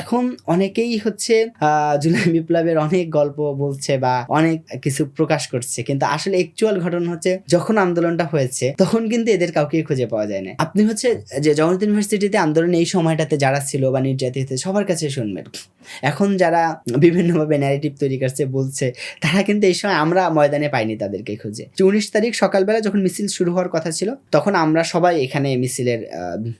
এখন অনেকেই হচ্ছে জুলাই বিপ্লবের অনেক গল্প বলছে বা অনেক কিছু প্রকাশ করছে। কিন্তু আসলে অ্যাকচুয়াল ঘটনা হচ্ছে, যখন আন্দোলনটা হয়েছে, তখন কিন্তু এদের কাউকে খুঁজে পাওয়া যায় না আপনি হচ্ছে যে জগন্নাথ ইউনিভার্সিটিতে আন্দোলন এই সময়টাতে যারা ছিল বা নির্যাতিত, সবার কাছে শুনবেন। এখন যারা বিভিন্নভাবে ন্যারেটিভ তৈরি করছে, বলছে, তারা কিন্তু এই সময় আমরা ময়দানে পাইনি তাদেরকে খুঁজে। উনিশ তারিখ সকালবেলা যখন মিছিল শুরু হওয়ার কথা ছিল, তখন আমরা সবাই এখানে মিছিলের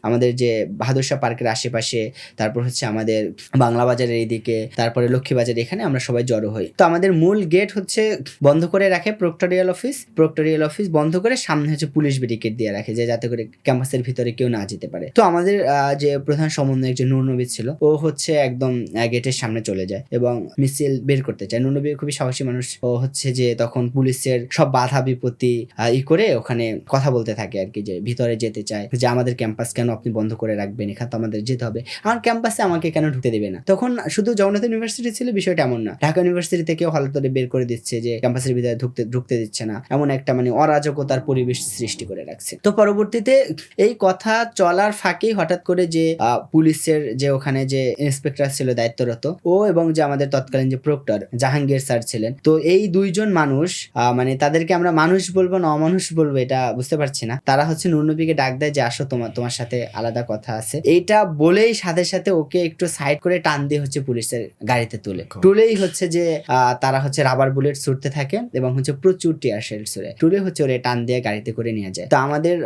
আমাদের যে বাহাদুর পার্কের আশেপাশে, তারপর হচ্ছে আমাদের বাংলা বাজারের এইদিকে, তারপরে লক্ষ্মীবাজার এখানে আমরা সবাই জড়ো হই। তো আমাদের মূল গেট হচ্ছে বন্ধ করে রাখে প্রক্টোরিয়াল অফিস প্রক্টোরিয়াল অফিস বন্ধ করে সামনে হচ্ছে পুলিশ ব্যারিকেড দিয়ে রাখে যে যাতে করে ক্যাম্পাসের ভিতরে কেউ না যেতে পারে। তো আমাদের যে প্রধান সমন্বয়ক যে নূরনবী ছিল, ও হচ্ছে একদম গেটের সামনে চলে যায় এবং মিছিল বের করতে চায়। নূরনবী খুবই সাহসী মানুষ। ও হচ্ছে যে তখন পুলিশের সব বাধা বিপত্তি ই করে ওখানে কথা বলতে থাকে আর কি, যে ভিতরে যেতে চায়, যে আমাদের ক্যাম্পাস কেন আপনি বন্ধ করে রাখবেন? এখানে তো আমাদের যেতে হবে। আমার ক্যাম্পাসে আমাকে কেন ঢুকতে দেবে না। তখন শুধু জগন্নাথ ইউনিভার্সিটি ছিল, বিষয়টা এমন না। ঢাকা ইউনিভার্সিটি থেকেও হলতরে বের করে দিচ্ছে যে, ক্যাম্পাসের ভিতরে ঢুকতে ঢুকতে দিচ্ছে না। এমন একটা মানে অরাজকতার পরিবেশ সৃষ্টি করে রাখছে। তো পরবর্তীতে এই কথা চলার ফাঁকেই হঠাৎ করে যে পুলিশের যে ওখানে যে ইন্সপেক্টর ছিল দায়িত্বরত, ও এবং যে আমাদের তৎকালীন যে প্রক্টর জাহাঙ্গীর স্যার ছিলেন, তো এই দুইজন মানুষ মানে তাদেরকে আমরা মানুষ বলব না অমানুষ বলব এটা বুঝতে পারছি না। তারা হচ্ছে নুরনবীকে ডাক দেয় যে, আসো তোমার তোমার সাথে আলাদা কথা আছে। এইটা বলেই সাথে সাথে ওকে একটু সাইড করে টান দিয়ে হচ্ছে পুলিশের গাড়িতে তুলে। তুলেই হচ্ছে যে তারা হচ্ছে রাবার বুলেট ছুটতে থাকে এবং হচ্ছে প্রচুর টিয়ার শেল ছুড়ে তুলে হচ্ছে ওরে টান দিয়ে গাড়িতে করে নিয়ে যায়। তো আমাদের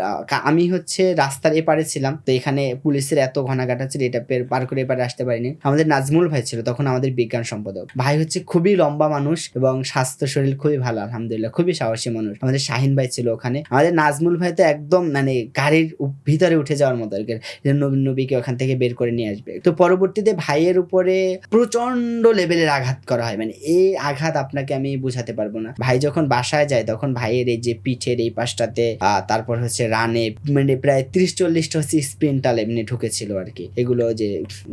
আমি হচ্ছে রাস্তার এপারে ছিলাম তো এখানে পুলিশের এত ঘনাঘাটা ছিল এটা পার করে এপারে আসতে পারিনি। আমাদের নাজমুল ভাই ছিল তখন আমাদের বিজ্ঞান সম্পাদক। ভাই হচ্ছে খুবই লম্বা মানুষ এবং স্বাস্থ্য শরীর খুবই ভালো আলহামদুলিল্লাহ খুবই সাহসী মানুষ। আমাদের শাহিন ভাই ছিল ওখানে। আমাদের নাজমুল ভাই তো একদম মানে গাড়ির ভিতরে উঠে যাওয়ার মতো আর কি নবীন নবীকে ওখান থেকে বের করে নিয়ে আসবে। তো পরবর্তীতে ভাইয়ের উপরে প্রচণ্ড লেভেলের আঘাত করা হয়। মানে এই আঘাত আপনাকে আমি বুঝাতে পারব না। ভাই যখন বাসায় যায় তখন ভাইয়ের এই যে পিঠের এই পাশটাতে তারপর হচ্ছে রানে মানে প্রায় ত্রিশ চল্লিশটা হচ্ছে স্পিনটাল এমনি ঢুকেছিল আর কি। এগুলো যে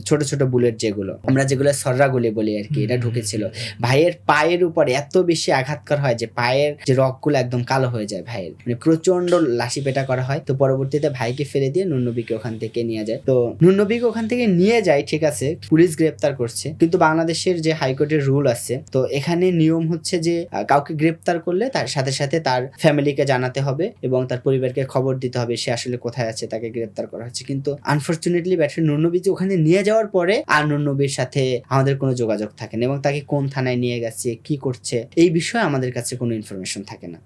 ছোট ছোট বুলেট যেগুলো। আমরা যেগুলো সররা গুলি বলি আর কি এটা ঢুকেছিল। ভাইয়ের পায়ের উপর এত বেশি আঘাত করা হয় যে পায়ের যে রকগুলো একদম কালো হয়ে যায় ভাইয়ের। মানে প্রচণ্ড লাশি পেটা করা হয়। তো পরবর্তীতে ভাইকে ফেলে দিয়ে নুনবীকে ওখান থেকে নিয়ে যায়। তো নুনবীকে ওখান থেকে নিয়ে যায় ঠিক আছে পুলিশ গ্রেপ্তার করছে। কিন্তু বাংলাদেশের যে হাইকোর্টের রুল আছে, তো এখানে নিয়ম হচ্ছে যে কাউকে গ্রেপ্তার করলে তার সাথে সাথে তার ফ্যামিলিকে জানাতে হবে এবং তার পরিবারকে খবর দিতে হবে সে আসলে কোথায় আছে, তাকে গ্রেপ্তার করা হচ্ছে। কিন্তু আনফর্চুনেটলি ব্যাটারি নুরনবী যে ওখানে নিয়ে যাওয়ার পরে আর নুরনবীর সাথে আমাদের কোনো যোগাযোগ থাকে না এবং তাকে কোন থানায় নিয়ে গেছে, কি করছে, এই বিষয়ে আমাদের কাছে কোনো ইনফরমেশন থাকে না।